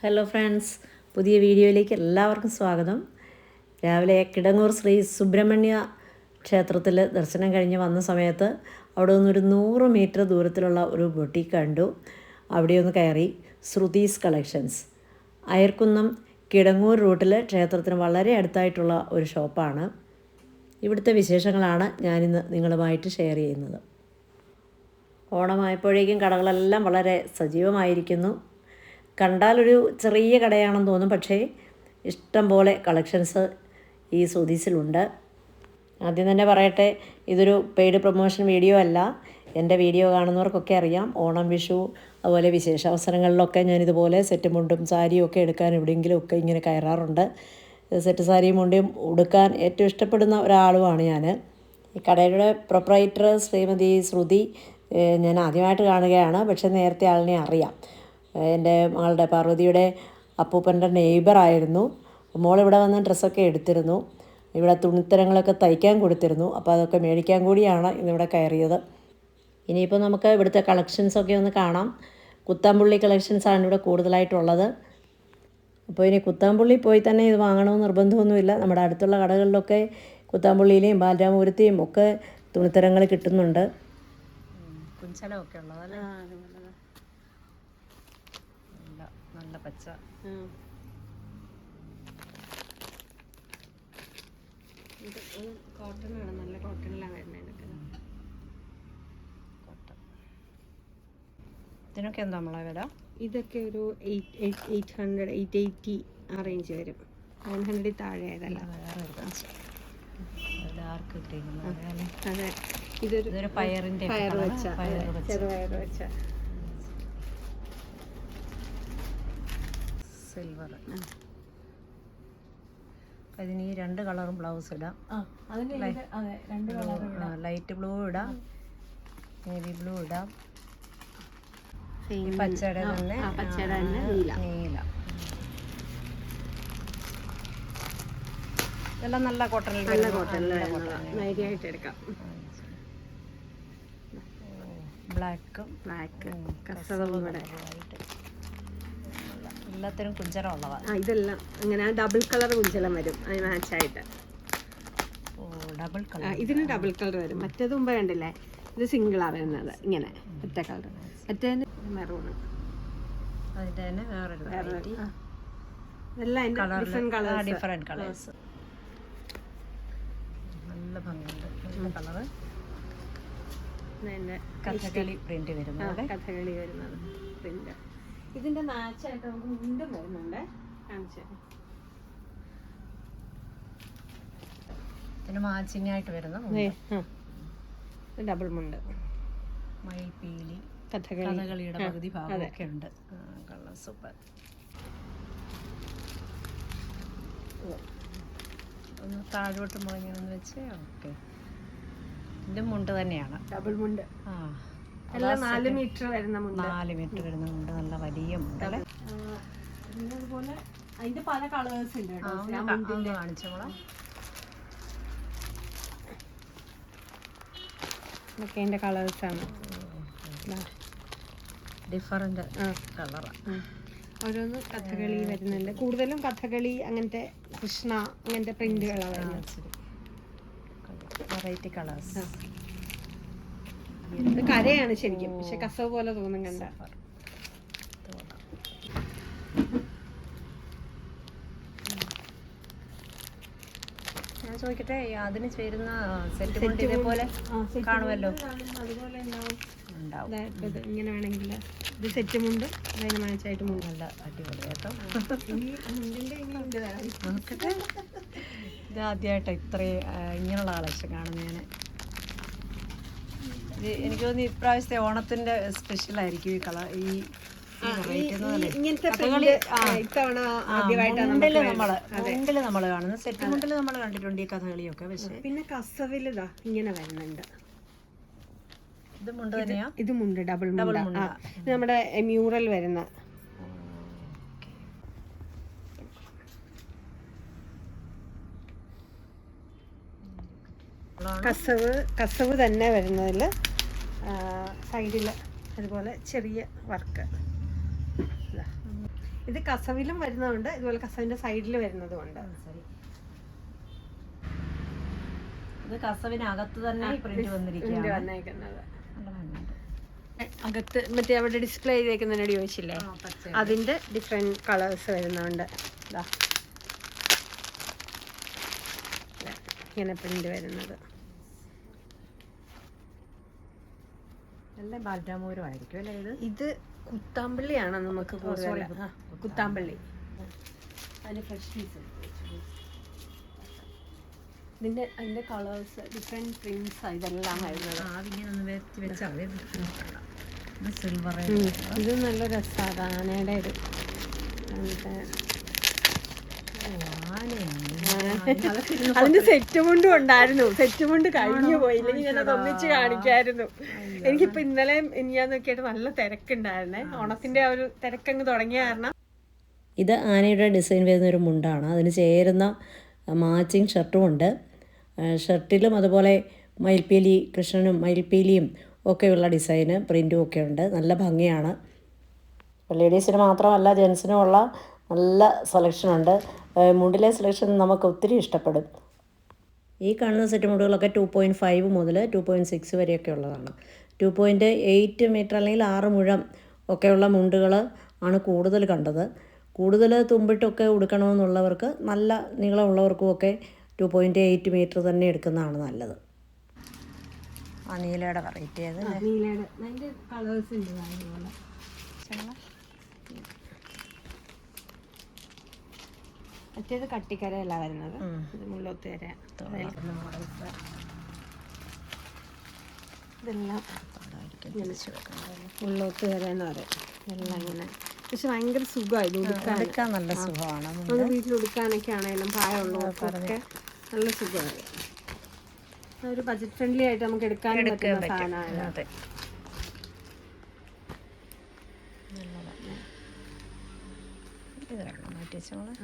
Hello friends പുതിയ വീഡിയോയിലേക്ക് എല്ലാവർക്കും സ്വാഗതം. രാവിലെ കിടങ്ങൂർ ശ്രീ സുബ്രഹ്മണ്യ ക്ഷേത്രത്തിൽ ദർശനം കഴിഞ്ഞ് വന്ന സമയത്ത് അവിടെ നിന്നൊരു നൂറ് മീറ്റർ ദൂരത്തിലുള്ള ഒരു ബൊട്ടി കണ്ടു. അവിടെ ഒന്ന് കയറി ശ്രുതീസ് കളക്ഷൻസ്. അയർക്കുന്നം കിടങ്ങൂർ റൂട്ടിൽ ക്ഷേത്രത്തിന് വളരെ അടുത്തായിട്ടുള്ള ഒരു ഷോപ്പാണ്. ഇവിടുത്തെ വിശേഷങ്ങളാണ് ഞാനിന്ന് നിങ്ങളുമായിട്ട് ഷെയർ ചെയ്യുന്നത്. ഓണമായപ്പോഴേക്കും കടകളെല്ലാം വളരെ സജീവമായിരിക്കുന്നു. കണ്ടാലൊരു ചെറിയ കടയാണെന്ന് തോന്നും പക്ഷേ ഇഷ്ടം പോലെ കളക്ഷൻസ് ഈ സുധീസിലുണ്ട് ആദ്യം തന്നെ പറയട്ടെ ഇതൊരു പെയ്ഡ് പ്രൊമോഷൻ വീഡിയോ അല്ല. എന്റെ വീഡിയോ കാണുന്നവർക്കൊക്കെ അറിയാം. ഓണം വിഷു അതുപോലെ വിശേഷ അവസരങ്ങളിലൊക്കെ ഞാനിതുപോലെ സെറ്റ് മുണ്ടും സാരിയും ഒക്കെ എടുക്കാൻ എവിടെയെങ്കിലും ഒക്കെ ഇങ്ങനെ കയറാറുണ്ട്. സെറ്റ് സാരിയും മുണ്ടും ഉടുക്കാൻ ഏറ്റവും ഇഷ്ടപ്പെടുന്ന ഒരാളുമാണ് ഞാൻ ഈ കടയുടെ പ്രൊപ്പറേറ്റർ ശ്രീമതി ശ്രുതി ഞാൻ ആദ്യമായിട്ട് കാണുകയാണ്. പക്ഷേ നേരത്തെ ആളിനെ അറിയാം. എന്റെ മകളുടെ പാർവതിയുടെ അപ്പൂപ്പന്റെ നെയ്ബറായിരുന്നു മോൾ ഇവിടെ വന്ന് ഡ്രസ്സൊക്കെ എടുത്തിരുന്നു. ഇവിടെ തുണിത്തരങ്ങളൊക്കെ തയ്ക്കാൻ കൊടുത്തിരുന്നു. അപ്പോൾ അതൊക്കെ മേടിക്കാൻ കൂടിയാണ് ഇന്നിവിടെ കയറിയത്. ഇനിയിപ്പോൾ നമുക്ക് ഇവിടുത്തെ കളക്ഷൻസൊക്കെ ഒന്ന് കാണാം. കുത്താമ്പുള്ളി കളക്ഷൻസാണ് ഇവിടെ കൂടുതലായിട്ടുള്ളത്. അപ്പോൾ ഇനി കുത്താമ്പുള്ളി പോയി തന്നെ ഇത് വാങ്ങണമെന്ന് നിർബന്ധമൊന്നുമില്ല. നമ്മുടെ അടുത്തുള്ള കടകളിലൊക്കെ കുത്താമ്പുള്ളിയിലെയും ബാലരാമപുരത്തെയും ഒക്കെ തുണിത്തരങ്ങൾ കിട്ടുന്നുണ്ട്. കുഞ്ചലമൊക്കെ ഉള്ളതല്ലേ നല്ല നല്ല പച്ച. ഇത് ആണ് നല്ല കോട്ടണിലാണ് വരുന്നത് കോട്ടൺ. ഇതിനൊക്കെ എന്താ നമ്മളെ വില? ഇതൊക്കെ ഒരു eight eight hundred eight eighty ആ റേഞ്ച് വരും. നയൻ ഹൺഡ്രഡിൽ താഴെ ഡാർക്ക് അതെ ഇതൊരു പയറിന്റെ പയറിന്റെ പയർ വെച്ച ചെറുപയർ വെച്ച. സിൽവർ അതിന് ഈ രണ്ട് കളറും ബ്ലൗസ് ഇടാം. അതിന് അതെ രണ്ട് ലൈറ്റ് ബ്ലൂ ഇടാം. നേവി ബ്ലൂ ഇടാം. ഈ. പച്ചയുടെ തന്നെ നീല. നീല. ഇതെല്ലാം നല്ല കോട്ടണിൽ നല്ല കോട്ടണിൽ നൈരിയായിട്ട് എടുക്കാം. ബ്ലാക്കും ബ്ലാക്ക് കസവും കൂടെ എല്ലാത്തിനും കുഞ്ചലം ഉള്ളതാണ് ആ ഇതെല്ലാം അങ്ങനെ ഡബിൾ കളർ കുഞ്ചലം വരും. അതിന് മാച്ചായിട്ട് ഡബിൾ കളർ ഇതിന് ഡബിൾ കളർ വരും. മറ്റേത് മുമ്പ് കണ്ടില്ലേ? ഇത് സിംഗിളാണ് വരുന്നത്. ഇങ്ങനെ ഒറ്റ കളർ മറ്റേതിന് മെറൂണ് അതിന്റെ തന്നെ വേറൊരു വെറൈറ്റി ഇതെല്ലാം അതിന്റെ ഡിഫറെന്റ് കളേഴ്സ് ഡിഫറെന്റ് കളേഴ്സ് നല്ല ഭംഗിയുണ്ട്. നല്ല കളറ് അതിന്റെ കഥകളി പ്രിന്റ് വരുന്നത് കഥകളി വരുന്നത്. പ്രിന്റ് ഇതിന്റെ മാച്ചായിട്ട് നമുക്ക് മുണ്ടും വരുന്നുണ്ട്. കാണിച്ചു ഇതിന് മാച്ചിങ് ആയിട്ട് വരുന്ന ഡബിൾ മുണ്ട്. മയിൽപ്പീലി കഥകളിയുടെ പകുതി ഭാഗമൊക്കെ ഉണ്ട്. സൂപ്പർ. ഒന്ന് താഴോട്ട് മുളങ്ങിയെന്ന് വെച്ച് ഓക്കെ. ഇത് മുണ്ട് തന്നെയാണ്. ഡബിൾ മുണ്ട്. ആ. നാല് മീറ്റർ വരുന്ന മുണ്ട്. നാല് മീറ്റർ വരുന്ന മുണ്ട് നല്ല വലിയ മുണ്ടല്ലേ പിന്നെ അതുപോലെ അതിന്റെ പല കളേഴ്സ് ഉണ്ട് കേട്ടോ ഒന്ന് കാ- ഒന്ന് കാണിച്ചു ഇതൊക്കെ അതിന്റെ കളേഴ്സ് ആണ്. ഡിഫറെന്റ് കളറാണ് ഓരോന്ന് കഥകളി വരുന്നുണ്ട്. കൂടുതലും കഥകളി അങ്ങനത്തെ കൃഷ്ണ അങ്ങനത്തെ പ്രിന്റുകളാണ് വെറൈറ്റി കളേഴ്സ്. ഇത് കരയാണ് ശരിക്കും. പക്ഷെ കസവ് പോലെ തോന്നും കണ്ട. ഞാൻ ചോദിക്കട്ടെ അതിന് ചേരുന്ന സെറ്റ് മുണ്ട് ഇതേപോലെ കാണുമല്ലോ? അതുപോലെ ഉണ്ടാവും. ഉണ്ടാവും. ദാ ഇത് ഇങ്ങനെ വേണമെങ്കിൽ ഇത് സെറ്റ് മുണ്ട് അതിന് മാച്ചായിട്ട് മുണ്ട് നല്ല അടിപൊളി കേട്ടോ. ഇനി മുണ്ടിന്റെ ഇനി നോക്കട്ടെ. ഇത് ആദ്യമായിട്ടാണ് ഇത്രയും ഇങ്ങനെയുള്ള കളക്ഷൻ കാണുന്നത് ഞാൻ എനിക്ക് തോന്നുന്നു ഇപ്രാവശ്യത്തെ ഓണത്തിന്റെ സ്പെഷ്യൽ ആയിരിക്കും ഈ കള ഈ മുണ്ടിൽ നമ്മൾ. മുണ്ടിൽ നമ്മൾ കാണുന്നത്. സെറ്റ് മുണ്ടിൽ നമ്മൾ കണ്ടിട്ടുണ്ട് ഈ കഥകളിയൊക്കെ പക്ഷേ പിന്നെ കസവിൽ ഇതാ ഇങ്ങനെ വരുന്നുണ്ട്. ഇത് മുണ്ട് തന്നെയാ? ഇത് മുണ്ട് ഡബിൾ മുണ്ട്. നമ്മുടെ മ്യൂറൽ വരുന്ന കസവ് കസവ് തന്നെ വരുന്നതിൽ സൈഡിൽ അതുപോലെ ചെറിയ വർക്ക്. ഇത്. കസവിലും വരുന്നതുണ്ട് ഇതുപോലെ കസവിന്റെ സൈഡിൽ വരുന്നതും ഉണ്ട് ഇത് കസവിനകത്ത് തന്നെ പ്രിന്റ് ഭംഗിയുണ്ട്. അകത്ത് മറ്റേ അവിടെ ഡിസ്പ്ലേ ചെയ്തേക്കുന്നതിനോട് ചോദിച്ചില്ലേ. അതിന്റെ ഡിഫറെന്റ് കളേഴ്സ് വരുന്നുണ്ട് ഇങ്ങനെ പ്രിന്റ് വരുന്നത്. നല്ല ബാൽറ്റാമൂരം ആയിരിക്കും അല്ലേ ഇത്? ഇത് കുത്താമ്പള്ളിയാണ് നമുക്ക് കുത്താമ്പള്ളി. അതിന് ഫ്രഷ് പീസ് ഇതിന്റെ അതിന്റെ കളേഴ്സ് ഡിഫറെന്റ് പ്രിന്റ്സ് ഇതെല്ലാം സിൽവർ ഇത് നല്ല രസമാണ് ആനയുടെ ഒരു അങ്ങനത്തെ അതിന്റെ സെറ്റ് മുണ്ടും ഉണ്ടായിരുന്നു. സെറ്റ് മുണ്ട് കഴിഞ്ഞു പോയി. ഇല്ലെങ്കിൽ ഞാൻ അത് ഒന്നിച്ച് കാണിക്കായിരുന്നു. എനിക്കിപ്പോ ഇന്നലെ ഇനിയാന്ന് നോക്കിയിട്ട് നല്ല തിരക്കുണ്ടായിരുന്നേ. ഓണത്തിന്റെ ആ ഒരു തിരക്കങ്ങ് തുടങ്ങിയ കാരണം. ഇത് ആനയുടെ ഡിസൈൻ വരുന്ന ഒരു മുണ്ടാണ്. അതിന് ചേരുന്ന മാച്ചിങ് ഷർട്ടും ഉണ്ട്. ഷർട്ടിലും അതുപോലെ മയിൽപ്പീലി കൃഷ്ണനും മയിൽപ്പീലിയും ഒക്കെയുള്ള ഡിസൈന് പ്രിന്റും ഒക്കെ ഉണ്ട്. നല്ല ഭംഗിയാണ്. ലേഡീസിന് മാത്രമല്ല ജെൻസിനും ഉള്ള നല്ല സെലക്ഷൻ ഉണ്ട്. ഏഹ് മുണ്ടിലെ സെലക്ഷൻ നമുക്ക് ഒത്തിരി ഇഷ്ടപ്പെടും. ഈ കാണുന്ന സെറ്റ് മുണ്ടുകളൊക്കെ ടു പോയിന്റ് ഫൈവ് മുതൽ ടു പോയിന്റ് സിക്സ് വരെയൊക്കെ ഉള്ളതാണ്. ടു പോയിന്റ് എയ്റ്റ് മീറ്റർ അല്ലെങ്കിൽ ആറ് മുഴം ഒക്കെയുള്ള മുണ്ടുകൾ ആണ് കൂടുതൽ കണ്ടത്. കൂടുതൽ തുമ്പിട്ടൊക്കെ ഉടുക്കണമെന്നുള്ളവർക്ക് നല്ല നീളമുള്ളവർക്കും ഒക്കെ ടു പോയിന്റ് എയ്റ്റ് മീറ്റർ തന്നെ എടുക്കുന്നതാണ് നല്ലത്. ആ നീലയുടെ വെറൈറ്റി അത് നീലയുടെ. അതിന്റെ കളേഴ്സ് ഉണ്ട് മറ്റേത് കട്ടിക്കരയല്ല വരുന്നത്. മുള്ളോത്തുകര. ഇതെല്ലാം മുള്ളോത്തുകര എന്ന് പറയും. ഇതെല്ലാം ഇങ്ങനെ. പക്ഷെ ഭയങ്കര സുഖമായി ഉടുക്കാൻ നല്ല സുഖമാണ്. നമുക്ക് വീട്ടിൽ ഉടുക്കാനൊക്കെ ആണെങ്കിലും പ്രായമുള്ളവർക്കൊക്കെ നല്ല സുഖമായി ഒരു ബജറ്റ് ഫ്രണ്ട്ലി ആയിട്ട് നമുക്ക് എടുക്കാൻ പറ്റുന്ന സാധനമാണ് ഇത് കാണണം മാറ്റി വെച്ചോളെ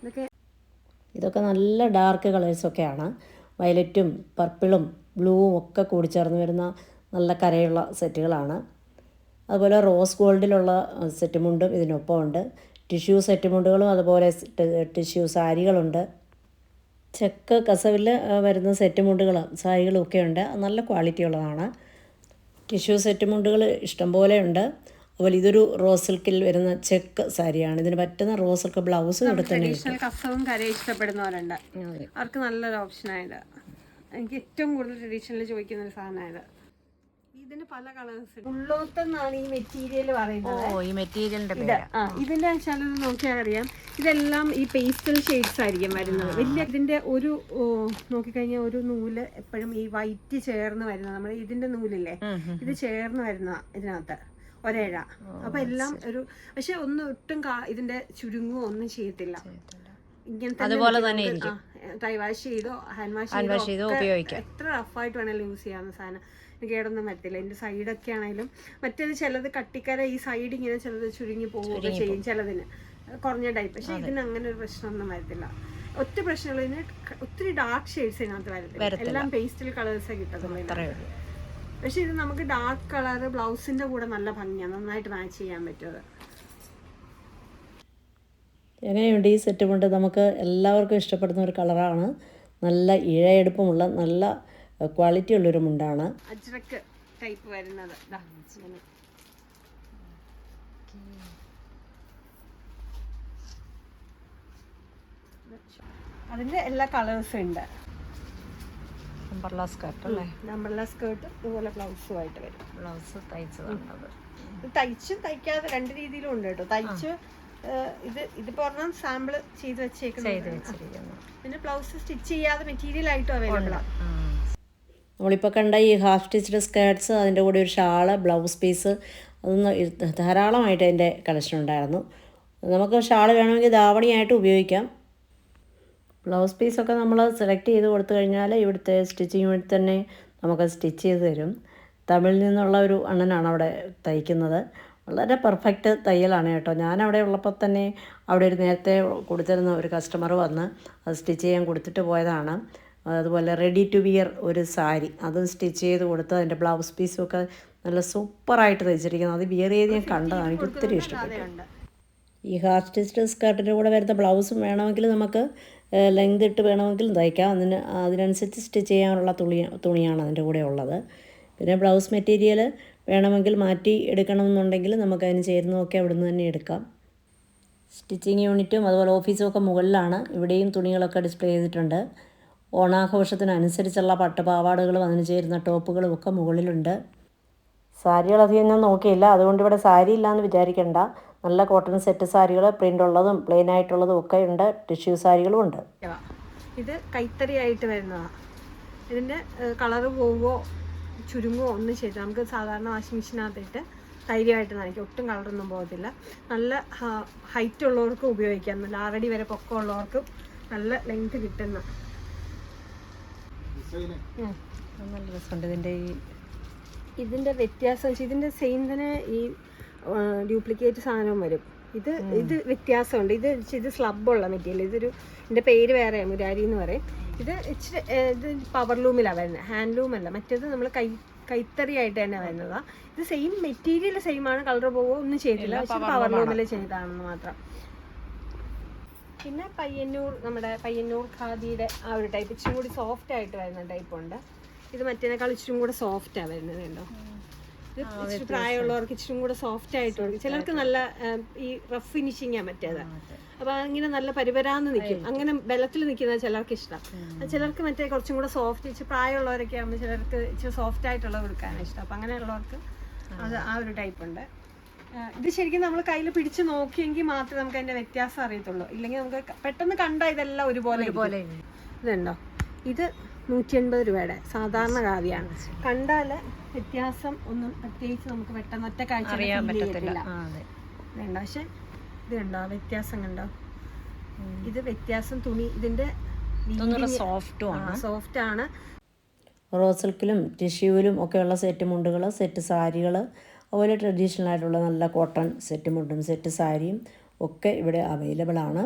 ഇതൊക്കെ ഇതൊക്കെ നല്ല ഡാർക്ക് കളേഴ്സൊക്കെയാണ് വയലറ്റും പർപ്പിളും ബ്ലൂവും ഒക്കെ കൂടി ചേർന്ന് വരുന്ന നല്ല കരയുള്ള സെറ്റുകളാണ്. അതുപോലെ റോസ് ഗോൾഡിലുള്ള സെറ്റ് മുണ്ടും ഇതിനൊപ്പം ഉണ്ട്. ടിഷ്യൂ സെറ്റ് മുണ്ടുകളും അതുപോലെ ടിഷ്യൂ സാരികളുണ്ട്. ചെക്ക് കസവിൽ വരുന്ന സെറ്റ് മുണ്ടുകളും സാരികളും ഒക്കെ ഉണ്ട്. നല്ല ക്വാളിറ്റി ഉള്ളതാണ്. ടിഷ്യൂ സെറ്റ് മുണ്ടുകൾ ഇഷ്ടംപോലെ ഉണ്ട്. അതുപോലെ ഇതൊരു റോസ് സിൽക്കിൽ വരുന്ന ചെക്ക് സാരിയാണ്. ഇതിന് പറ്റുന്ന റോസ് സിൽക്ക് ബ്ലൗസും ഇവിടെ തന്നെ കസവും കര ഇഷ്ടപ്പെടുന്നവരുണ്ട്. അവർക്ക് നല്ലൊരു ഓപ്ഷനായത് എനിക്ക് ഏറ്റവും കൂടുതൽ ട്രഡീഷണൽ ചോദിക്കുന്ന ഒരു സാധനമായത് ഇതിന് പല കളേഴ്സ് ഉള്ളോത്തെന്നാണ് ഈ മെറ്റീരിയൽ പറയുന്നത്. ഓ ഈ മെറ്റീരിയലിന്റെ ആ ഇതിന്റെ വെച്ചാൽ നോക്കിയാൽ അറിയാം. ഇതെല്ലാം ഈ പേസ്റ്റൽ ഷെയ്ഡ്സ് ആയിരിക്കും വരുന്നത്. വലിയ ഇതിന്റെ ഒരു നോക്കിക്കഴിഞ്ഞാൽ ഒരു നൂൽ എപ്പോഴും ഈ വൈറ്റ് ചേർന്ന് വരുന്ന നമ്മുടെ ഇതിന്റെ നൂലില്ലേ? ഇത് ചേർന്ന് വരുന്ന ഇതിനകത്ത്. ഒരേഴ. അപ്പൊ എല്ലാം ഒരു പക്ഷെ ഒന്നും ഒട്ടും ഇതിന്റെ ചുരുങ്ങോ ഒന്നും ചെയ്യത്തില്ല. ഇങ്ങനത്തെ അതുപോലെ തന്നെ ഡ്രൈ വാഷ് ചെയ്തോ ഹാൻഡ് വാഷ് ചെയ്തോ ഉപയോഗിക്കാം. എത്ര റഫായിട്ട് വേണേലും യൂസ് ചെയ്യാവുന്ന സാധനം. എനിക്ക് കേടൊന്നും വരത്തില്ല. ഇതിന്റെ സൈഡൊക്കെ ആണെങ്കിലും മറ്റേത് ചിലത് കട്ടിക്കര ഈ സൈഡ് ഇങ്ങനെ ചിലത് ചുരുങ്ങി പോവുകയൊക്കെ ചെയ്യും ചിലതിന്. കുറഞ്ഞ ടൈപ്പ് പക്ഷെ ഇതിന് അങ്ങനെ ഒരു പ്രശ്നമൊന്നും വരത്തില്ല. ഒറ്റ പ്രശ്നങ്ങൾ ഇതിന് ഒത്തിരി ഡാർക്ക് ഷെയ്ഡ്സ് ഇതിനകത്ത് വരത്തില്ല. എല്ലാം പേസ്റ്റൽ കളേഴ്സേ കിട്ടത്തുള്ളൂ. പക്ഷെ ഇത് നമുക്ക് ഡാർക്ക് കളർ ബ്ലൗസിന്റെ കൂടെ നല്ല ഭംഗിയാണ്. നന്നായിട്ട് മാച്ച് ചെയ്യാൻ പറ്റും എങ്ങനെയുണ്ട് ഈ സെറ്റ് കൊണ്ട് നമുക്ക് എല്ലാവർക്കും ഇഷ്ടപ്പെടുന്ന ഒരു കളറാണ് നല്ല ഇഴയെടുപ്പമുള്ള നല്ല ക്വാളിറ്റി ഉള്ളൊരു മുണ്ടാണ്. അജ്രക്ക് ടൈപ്പ് വരുന്നത്. അതിന്റെ എല്ലാ കളേഴ്സും ഉണ്ട്. അമ്പർല സ്കർട്ട് അല്ലേ? നമ്പർല സ്കർട്ട് ഇതുപോലെ ബ്ലൗസും ആയിട്ട് വരും. ബ്ലൗസ് തയ്ച്ചതാണത് ഇത് തയ്ച്ചും തയ്ക്കാതെ രണ്ട് രീതിയിലും ഉണ്ട് കേട്ടോ. തയ്ച്ച് ഇത് ഇത് ഇതിപ്പോ സാമ്പിൾ സാമ്പിൾ ചെയ്ത് വെച്ചേക്കുന്നത് വെച്ചിരിക്കുന്നു. പിന്നെ ബ്ലൗസ് സ്റ്റിച്ച് ചെയ്യാതെ മെറ്റീരിയൽ ആയിട്ടും അവൈലബിൾ ആണ് നമ്മളിപ്പോൾ കണ്ട ഈ ഹാഫ് സ്റ്റിച്ച്ഡ് സ്കേർട്സ് അതിന്റെ കൂടെ ഒരു ഷാൾ ബ്ലൗസ് പീസ് അതൊന്ന് ധാരാളമായിട്ട് അതിന്റെ കളക്ഷൻ ഉണ്ടായിരുന്നു. നമുക്ക് ഷാൾ വേണമെങ്കിൽ ദാവണിയായിട്ട് ഉപയോഗിക്കാം. ബ്ലൗസ് പീസൊക്കെ നമ്മൾ സെലക്ട് ചെയ്ത് കൊടുത്തു കഴിഞ്ഞാൽ ഇവിടുത്തെ സ്റ്റിച്ചിങ് യൂണിറ്റ് തന്നെ നമുക്ക് സ്റ്റിച്ച് ചെയ്ത് തരും. തമിഴിൽ നിന്നുള്ള ഒരു അണ്ണനാണ് അവിടെ തയ്ക്കുന്നത്. വളരെ പെർഫെക്റ്റ് തയ്യലാണ് കേട്ടോ. ഞാൻ അവിടെ ഉള്ളപ്പോൾ തന്നെ അവിടെ ഒരു നേരത്തെ കൊടുത്തിരുന്ന ഒരു കസ്റ്റമർ വന്ന് അത് സ്റ്റിച്ച് ചെയ്യാൻ കൊടുത്തിട്ട് പോയതാണ്. അതുപോലെ റെഡി ടു വിയർ ഒരു സാരി അതും സ്റ്റിച്ച് ചെയ്ത് കൊടുത്ത് അതിന്റെ ബ്ലൗസ് പീസും ഒക്കെ നല്ല സൂപ്പറായിട്ട് തയ്ച്ചിരിക്കുന്നത് അത് വിയർ ചെയ്ത് ഞാൻ കണ്ടതാണ്. എനിക്ക് ഒത്തിരി ഇഷ്ടപ്പെട്ടു. ഈ ഹാഫ് സ്റ്റിച്ച്ഡ് സ്കർട്ടിന്റെ കൂടെ വരുന്ന ബ്ലൗസും വേണമെങ്കിൽ നമുക്ക് ലെങ്ത് ഇട്ട് വേണമെങ്കിൽ തയ്ക്കാം. അതിന് അതിനനുസരിച്ച് സ്റ്റിച്ച് ചെയ്യാനുള്ള തുണി തുണിയാണ് അതിന്റെ കൂടെ ഉള്ളത്. പിന്നെ ബ്ലൗസ് മെറ്റീരിയൽ വേണമെങ്കിൽ മാറ്റി എടുക്കണമെന്നുണ്ടെങ്കിൽ നമുക്ക് അതിന് ചേരുന്നതൊക്കെ അവിടെ നിന്ന് തന്നെ എടുക്കാം. സ്റ്റിച്ചിങ് യൂണിറ്റും അതുപോലെ ഓഫീസും ഒക്കെ മുകളിലാണ്. ഇവിടെയും തുണികളൊക്കെ ഡിസ്പ്ലേ ചെയ്തിട്ടുണ്ട്. ഓണാഘോഷത്തിനനുസരിച്ചുള്ള പട്ടുപാവാടുകളും അതിന് ചേരുന്ന ടോപ്പുകളും ഒക്കെ മുകളിലുണ്ട്. സാരികളധികം ഞാൻ നോക്കിയില്ല. അതുകൊണ്ട് ഇവിടെ സാരി ഇല്ലയെന്ന് വിചാരിക്കണ്ട. നല്ല കോട്ടൺ സെറ്റ് സാരികൾ പ്രിന്റ് ഉള്ളതും പ്ലെയിൻ ആയിട്ടുള്ളതും ഒക്കെ ഉണ്ട്. ടിഷ്യൂ സാരികളും ഉണ്ട്. ഇത് കൈത്തറി ആയിട്ട് വരുന്നതാണ് ഇതിന്റെ കളറ് പോവോ ചുരുങ്ങോ ഒന്നും ചെയ്ത് നമുക്ക് സാധാരണ വാഷിംഗ് മെഷീനകത്തിട്ട് ധൈര്യമായിട്ട് നനയ്ക്കും. ഒട്ടും കളറൊന്നും പോകത്തില്ല. നല്ല ഹൈറ്റ് ഉള്ളവർക്കും ഉപയോഗിക്കാം. നല്ല ആറടി വരെ പൊക്കമുള്ളവർക്കും നല്ല ലെങ്ത് കിട്ടുന്ന. നല്ല രസമുണ്ട് ഇതിന്റെ ഈ ഇതിന്റെ വ്യത്യാസം വെച്ചാൽ ഇതിന്റെ സെയിം തന്നെ ഈ ഡ്യൂപ്ലിക്കേറ്റ് സാധനവും വരും. ഇത് ഇത് വ്യത്യാസമുണ്ട്. ഇത് ഇത് സ്ലബുള്ള മെറ്റീരിയൽ ഇതൊരു ഇതിന്റെ പേര് വേറെ മുരാരി എന്ന് പറയും. ഇത് ഇച്ചിരി ഇത് പവർ ലൂമിലാണ് വരുന്നത് ഹാൻഡ് ലൂം അല്ല. മറ്റേത് നമ്മൾ കൈ കൈത്തറി ആയിട്ട് തന്നെ വരുന്നതാണ് ഇത് സെയിം മെറ്റീരിയൽ സെയിം ആണ്. കളർ പോവോ? ഒന്നും ചെയ്തില്ല. പക്ഷെ പവർ ലൂമിൽ ചെയ്താണെന്ന് മാത്രം. പിന്നെ പയ്യന്നൂർ നമ്മുടെ പയ്യന്നൂർ ഖാദിയുടെ ആ ഒരു ടൈപ്പ് ഇച്ചിരി കൂടി സോഫ്റ്റ് ആയിട്ട് വരുന്ന ടൈപ്പ് ഉണ്ട്. ഇത് മറ്റേനേക്കാൾ ഇച്ചിരി കൂടെ സോഫ്റ്റാണ് വരുന്നത് ഇത് ഇച്ചിരി പ്രായമുള്ളവർക്ക് ഇച്ചിരി കൂടെ സോഫ്റ്റ് ആയിട്ട് കൊടുക്കും ചിലർക്ക് നല്ല ഈ റഫ് ഫിനിഷിങ് ആ മറ്റേത് അപ്പൊ അങ്ങനെ നല്ല പരിവരാന്ന് നിൽക്കും. അങ്ങനെ ബലത്തിൽ നിൽക്കുന്ന ചിലർക്ക് ഇഷ്ടം. ചിലർക്ക് മറ്റേ കുറച്ചും കൂടെ സോഫ്റ്റ് ഇച്ചിരി പ്രായമുള്ളവരൊക്കെ ആകുമ്പോൾ ചിലർക്ക് ഇച്ചിരി സോഫ്റ്റ് ആയിട്ടുള്ള കൊടുക്കാനാണ് ഇഷ്ടം. അപ്പൊ അങ്ങനെയുള്ളവർക്ക് അത് ആ ഒരു ടൈപ്പ് ഉണ്ട്. ഇത് ശരിക്കും നമ്മൾ കയ്യിൽ പിടിച്ച് നോക്കിയെങ്കിൽ മാത്രമേ നമുക്ക് അതിന്റെ വ്യത്യാസം അറിയത്തുള്ളൂ. ഇല്ലെങ്കിൽ നമുക്ക് പെട്ടെന്ന് കണ്ട ഇതെല്ലാം ഒരുപോലെ പോലെ ഇതുണ്ടോ? ഇത് നൂറ്റി എൺപത് രൂപയുടെ സാധാരണ കാവ്യാണ് കണ്ടാൽ വ്യത്യാസം ഒന്നും പ്രത്യേകിച്ച് നമുക്ക് പെട്ടെന്ന് ഒറ്റ കാഴ്ച അറിയാൻ പറ്റത്തില്ല. അതെ. വേണ്ട. പക്ഷെ ഇത് കണ്ടോ? വ്യത്യാസം കണ്ടോ? ഇത് വ്യത്യാസം തുണി ഇതിന്റെ സോഫ്റ്റും ആണ്. സോഫ്റ്റ് ആണ്. റോസ് സിൽക്കിലും ടിഷ്യൂവിലും ഒക്കെയുള്ള സെറ്റ് മുണ്ടുകൾ സെറ്റ് സാരികൾ അതുപോലെ ട്രഡീഷണൽ ആയിട്ടുള്ള നല്ല കോട്ടൺ സെറ്റ് മുണ്ടും സെറ്റ് സാരിയും ഒക്കെ ഇവിടെ അവൈലബിൾ ആണ്.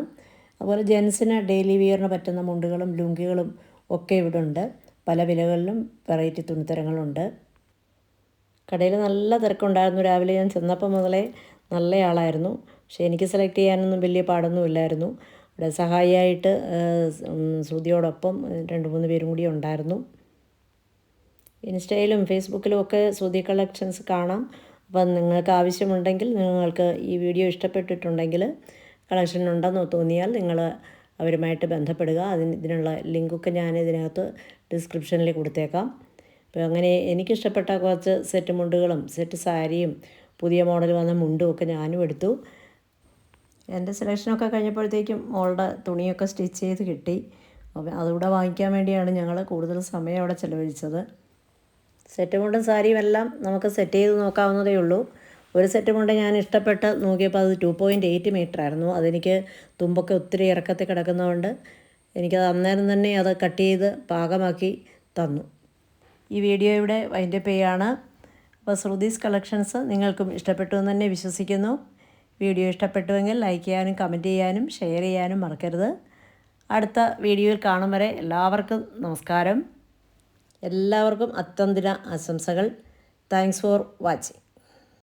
അതുപോലെ ജെൻസിന് ഡെയിലി വിയറിന് പറ്റുന്ന മുണ്ടുകളും ലുങ്കികളും ഒക്കെ ഇവിടെ ഉണ്ട് പല വിലകളിലും വെറൈറ്റി തുണിത്തരങ്ങളുണ്ട്. കടയിൽ നല്ല തിരക്കുണ്ടായിരുന്നു. രാവിലെ ഞാൻ ചെന്നപ്പോൾ മുതലേ നല്ലയാളായിരുന്നു. പക്ഷേ എനിക്ക് സെലക്ട് ചെയ്യാനൊന്നും വലിയ പാടൊന്നും ഇല്ലായിരുന്നു. ഇവിടെ സഹായിയായിട്ട് ശ്രുതിയോടൊപ്പം രണ്ട് മൂന്ന് പേരും കൂടി ഉണ്ടായിരുന്നു. ഇൻസ്റ്റയിലും ഫേസ്ബുക്കിലും ഒക്കെ ശ്രുതി കളക്ഷൻസ് കാണാം. അപ്പം നിങ്ങൾക്ക് ആവശ്യമുണ്ടെങ്കിൽ നിങ്ങൾക്ക് ഈ വീഡിയോ ഇഷ്ടപ്പെട്ടിട്ടുണ്ടെങ്കിൽ കളക്ഷൻ ഉണ്ടെന്ന് തോന്നിയാൽ നിങ്ങൾ അവരുമായിട്ട് ബന്ധപ്പെടുക. അതിന് ഇതിനുള്ള ലിങ്കൊക്കെ ഞാൻ ഇതിനകത്ത് ഡിസ്ക്രിപ്ഷനിൽ കൊടുത്തേക്കാം. അപ്പോൾ അങ്ങനെ എനിക്കിഷ്ടപ്പെട്ട കുറച്ച് സെറ്റ് മുണ്ടുകളും സെറ്റ് സാരിയും പുതിയ മോഡൽ വന്ന മുണ്ടും ഒക്കെ ഞാനും എടുത്തു. എന്റെ സെലക്ഷനൊക്കെ കഴിഞ്ഞപ്പോഴത്തേക്കും മോളുടെ തുണിയൊക്കെ സ്റ്റിച്ച് ചെയ്ത് കിട്ടി. അപ്പോൾ അതുകൂടെ വാങ്ങിക്കാൻ വേണ്ടിയാണ് ഞങ്ങൾ കൂടുതൽ സമയം അവിടെ ചിലവഴിച്ചത്. സെറ്റ് മുണ്ടും സാരിയും എല്ലാം നമുക്ക് സെറ്റ് ചെയ്ത് നോക്കാവുന്നതേ ഉള്ളൂ. ഒരു സെറ്റ് മുണ്ട ഞാൻ ഇഷ്ടപ്പെട്ട് നോക്കിയപ്പോൾ അത് ടു പോയിന്റ് എയ്റ്റ് മീറ്റർ ആയിരുന്നു. അതെനിക്ക് തുമ്പൊക്കെ ഒത്തിരി ഇറക്കത്തിൽ കിടക്കുന്നതുകൊണ്ട് എനിക്കത് അന്നേരം തന്നെ അത് കട്ട് ചെയ്ത് പാകമാക്കി തന്നു. ഈ വീഡിയോ ഇവിടെ വൈൻഡപ്പ് ചെയ്യാണ്. അപ്പോൾ ശ്രുതീസ് കളക്ഷൻസ് നിങ്ങൾക്കും ഇഷ്ടപ്പെട്ടു എന്ന് തന്നെ വിശ്വസിക്കുന്നു. വീഡിയോ ഇഷ്ടപ്പെട്ടുവെങ്കിൽ ലൈക്ക് ചെയ്യാനും കമന്റ് ചെയ്യാനും ഷെയർ ചെയ്യാനും മറക്കരുത്. അടുത്ത വീഡിയോയിൽ കാണും വരെ എല്ലാവർക്കും നമസ്കാരം. എല്ലാവർക്കും അത്യന്തിന ആശംസകൾ. Thanks for watching